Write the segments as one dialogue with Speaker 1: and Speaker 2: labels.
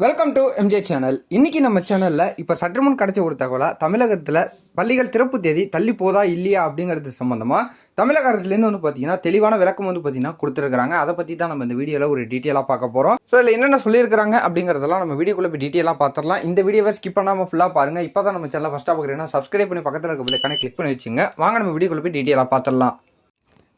Speaker 1: Welcome to MJ channel இன்றைக்கி நம்ம சேனலில் இப்போ சற்று முன் கிடச்ச ஒரு தகவலாக தமிழகத்தில் பள்ளிகள் திறப்பு தேதி தள்ளி போதா இல்லையா அப்படிங்கிறது சம்மந்தமாக தமிழக அரசுலேருந்து வந்து பார்த்தீங்கன்னா தெளிவான விளக்கம் வந்து பார்த்தீங்கன்னா கொடுத்துருக்காங்க அதை பற்றி தான் நம்ம இந்த வீடியோவில் ஒரு டீட்டெயிலாக பார்க்க போகிறோம் ஸோ இதில் என்னென்ன சொல்லியிருக்காங்க அப்படிங்கிறதெல்லாம் நம்ம வீடியோக்குள்ளே போய் டீட்டெயிலாக பார்த்துடலாம் இந்த வீடியோவை ஸ்கிப் பண்ணாமல் ஃபுல்லாக பாருங்கள் இப்போ தான் நம்ம சேனலில் ஃபஸ்ட்டாக பார்க்குறீங்கன்னா சப்ஸ்கிரைப் பண்ணி பக்கத்தில் இருக்க பிள்ளைக்கான கிளிக் பண்ணி வச்சுங்க. வாங்க நம்ம வீடியோக்குள்ளே போய் டீட்டெயிலாக பார்த்துடலாம்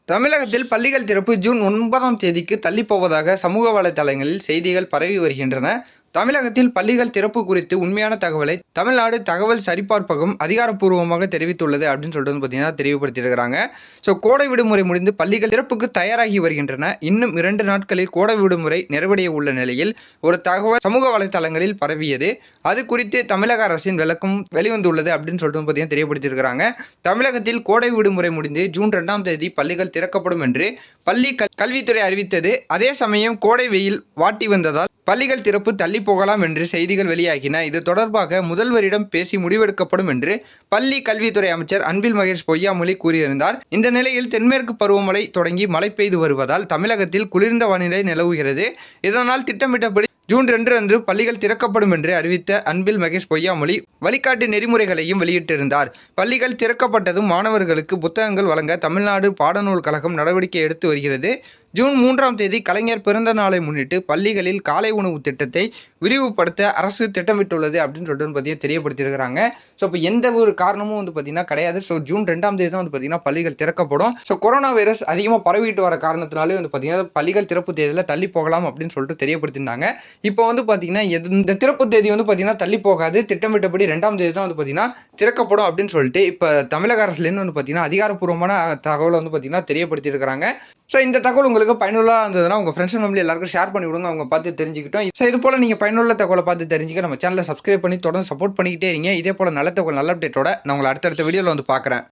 Speaker 1: தமிழகத்தில் பள்ளிகள் திறப்பு ஜூன் ஒன்பதாம் தேதிக்கு தள்ளி போவதாக சமூக வலைதளங்களில் செய்திகள் பரவி வருகின்றன. தமிழகத்தில் பள்ளிகள் திறப்பு குறித்து உண்மையான தகவலை தமிழ்நாடு தகவல் சரிபார்ப்பகம் அதிகாரப்பூர்வமாக தெரிவித்துள்ளது அப்படின்னு சொல்லிட்டு வந்து பார்த்தீங்கன்னா தெளிவுபடுத்தியிருக்கிறாங்க ஸோ கோடை விடுமுறை முடிந்து பள்ளிகள் திறப்புக்கு தயாராகி வருகின்றன. இன்னும் இரண்டு நாட்களில் கோடை விடுமுறை நிறைவடைய உள்ள நிலையில் ஒரு தகவல் சமூக வலைதளங்களில் பரவியது. அது குறித்து தமிழக அரசின் விளக்கம் வெளிவந்துள்ளது அப்படின்னு சொல்லிட்டு வந்து பார்த்தீங்கன்னா தெரியப்படுத்தியிருக்கிறாங்க தமிழகத்தில் கோடை விடுமுறை முடிந்து ஜூன் ரெண்டாம் தேதி பள்ளிகள் திறக்கப்படும் என்று பள்ளி கல்வித்துறை அறிவித்தது. அதே சமயம் கோடை வெயில் வாட்டி வந்ததால் பள்ளிகள் திறப்பு தள்ளி போகலாம் என்று செய்திகள் வெளியாகின. இது தொடர்பாக முதல்வரிடம் பேசி முடிவெடுக்கப்படும் என்று பள்ளி கல்வித்துறை அமைச்சர் அன்பில் மகேஷ் பொய்யாமொழி கூறியிருந்தார். இந்த நிலையில் தென்மேற்கு பருவமழை தொடங்கி மழை பெய்து வருவதால் தமிழகத்தில் குளிர்ந்த வானிலை நிலவுகிறது. இதனால் திட்டமிட்டபடி ஜூன் ரெண்டு அன்று பள்ளிகள் திறக்கப்படும் என்று அறிவித்த அன்பில் மகேஷ் பொய்யாமொழி வழிகாட்டு நெறிமுறைகளையும் வெளியிட்டிருந்தார். பள்ளிகள் திறக்கப்பட்டதும் மாணவர்களுக்கு புத்தகங்கள் வழங்க தமிழ்நாடு பாடநூல் கழகம் நடவடிக்கை எடுத்து வருகிறது. ஜூன் மூன்றாம் தேதி கலைஞர் பிறந்த நாளை முன்னிட்டு பள்ளிகளில் காலை உணவு திட்டத்தை விரிவுபடுத்த அரசு திட்டமிட்டுள்ளது அப்படின்னு சொல்லிட்டு வந்து பார்த்தீங்கன்னா தெரியப்படுத்தியிருக்கிறாங்க. ஸோ இப்போ எந்த ஒரு காரணமும் வந்து பார்த்தீங்கன்னா கிடையாது. ஸோ ஜூன் ரெண்டாம் தேதி தான் வந்து பார்த்தீங்கன்னா பள்ளிகள் திறக்கப்படும். ஸோ கொரோனா வைரஸ் அதிகமாக பரவிட்டு வர காரணத்தினாலே வந்து பார்த்தீங்கன்னா பள்ளிகள் திறப்பு தேதியில் தள்ளி போகலாம் அப்படின்னு சொல்லிட்டு தெரியப்படுத்தியிருந்தாங்க. இப்போ வந்து பார்த்தீங்கன்னா எந்த இந்த திறப்பு தேதி வந்து பார்த்தீங்கன்னா தள்ளி போகாது. திட்டமிட்டபடி ரெண்டாம் தேதி தான் வந்து பார்த்தீங்கன்னா திறக்கப்படும் அப்படின்னு சொல்லிட்டு இப்போ தமிழக அரசுலேருந்து வந்து பார்த்தீங்கன்னா அதிகாரப்பூர்வமான தகவலை வந்து பார்த்தீங்கன்னா தெரியப்படுத்தியிருக்கிறாங்க. ஸோ இந்த தகவல் உங்களுக்கு பயனுள்ளாக இருந்ததுன்னா உங்கள் ஃப்ரெண்ட்ஸ் ஃபேமிலி எல்லாருக்கும் ஷேர் பண்ணி விடுங்க. அவங்க பார்த்து தெரிஞ்சுக்கிட்டோம். ஸோ இது போல் நீங்கள் பயனுள்ள தகவலை பார்த்து தெரிஞ்சுக்க நம்ம சேனலை சப்ஸ்கிரைப் பண்ணி தொடர்ந்து சப்போர்ட் பண்ணிக்கிட்டே இருங்க. இதே போல் நல்ல தகவல் நல்ல அப்டேட்டோட நான் உங்களை அடுத்தடுத்த வீடியோவில் வந்து பார்க்குறேன்.